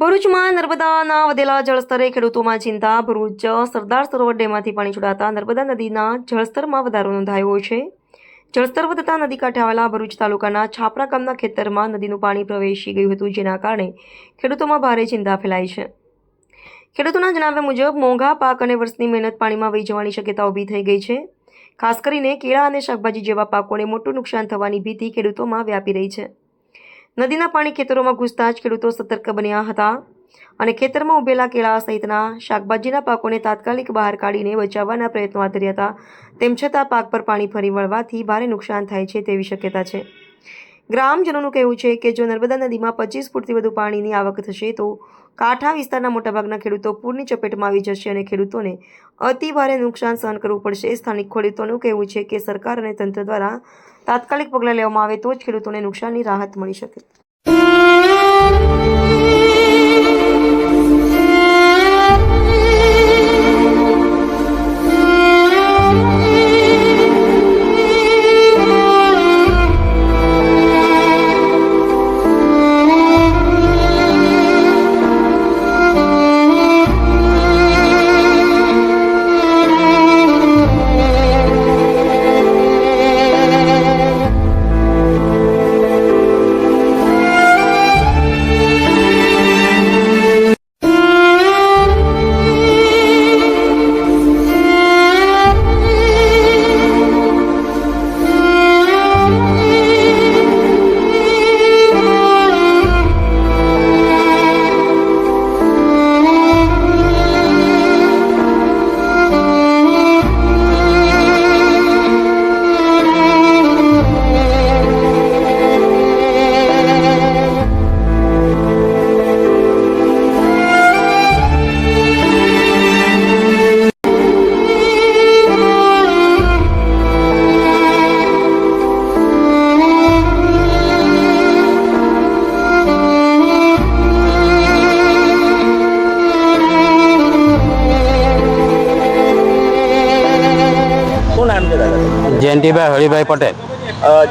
ભરૂચમાં નર્મદાના વધેલા જળસ્તરે ખેડૂતોમાં ચિંતા, ભરૂચ સરદાર સરોવર ડેમમાંથી પાણી છોડાતા નર્મદા નદીના જળસ્તરમાં વધારો નોંધાયો છે. જળસ્તર વધતા નદી કાંઠે આવેલા ભરૂચ તાલુકાના છાપરા ગામના ખેતરમાં નદીનું પાણી પ્રવેશી ગયું હતું, જેના કારણે ખેડૂતોમાં ભારે ચિંતા ફેલાઈ છે. ખેડૂતોના જણાવ્યા મુજબ, મોંઘા પાક અને વર્ષની મહેનત પાણીમાં વહી જવાની શક્યતા ઊભી થઈ ગઈ છે. ખાસ કરીને કેળા અને શાકભાજી જેવા પાકોને મોટું નુકસાન થવાની ભીતિ ખેડૂતોમાં વ્યાપી રહી છે. નદીના પાણી ખેતરોમાં ઘૂસતા જ ખેડૂતો સતર્ક બન્યા હતા અને ખેતરમાં ઉભેલા કેળા સહિતના શાકભાજીના પાકોને તાત્કાલિક બહાર કાઢીને બચાવવાના પ્રયત્નો હાથ હતા. તેમ છતાં પાક પર પાણી ફરી વળવાથી ભારે નુકસાન થાય છે તેવી શક્યતા છે. ગ્રામજનોનું કહેવું છે કે જો નર્મદા નદીમાં પચીસ ફૂટથી વધુ પાણીની આવક થશે, તો કાંઠા વિસ્તારના મોટાભાગના ખેડૂતો પૂરની ચપેટમાં આવી જશે અને ખેડૂતોને અતિભારે નુકસાન સહન કરવું પડશે. સ્થાનિક ખેડૂતોનું કહેવું છે કે સરકાર અને તંત્ર દ્વારા તાત્કાલિક પગલાં લેવામાં આવે તો જ ખેડૂતોને નુકસાનની રાહત મળી શકે. જયંતિભાઈ હરિભાઈ પટેલ.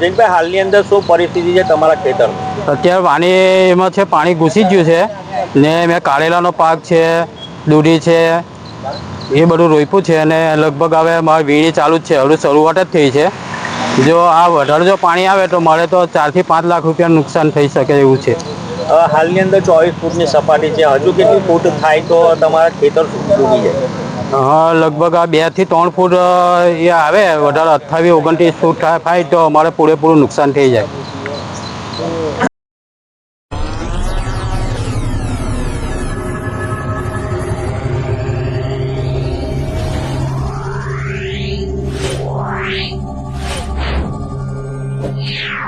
જયંતિભાઈ હાલની અંદર શું પરિસ્થિતિ છે તમારા ખેતર અત્યારે પાણી એમાં છે પાણી ઘૂસી ગયું છે. ને મેં કારેલાનો પાક છે દૂધી છે એ બધું રોપ્યું છે અને લગભગ હવે મારી વીણી ચાલુ જ છે. હવે શરૂઆત જ થઈ છે. જો આ વધારે જો પાણી આવે તો મારે તો ચારથી પાંચ લાખ રૂપિયા નુકસાન થઈ શકે એવું છે. હાલની અંદર ચોવીસ ફૂટની સપાટી છે. હજુ કેટલી ફૂટ થાય તો તમારા ખેતર ડૂબી જાય? હા, લગભગ આ બેથી ત્રણ ફૂટ એ આવે વધારે અઠ્ઠાવીસ, ઓગણત્રીસ ફૂટ થાય તો અમારે પૂરેપૂરું નુકસાન થઈ જાય Yeah.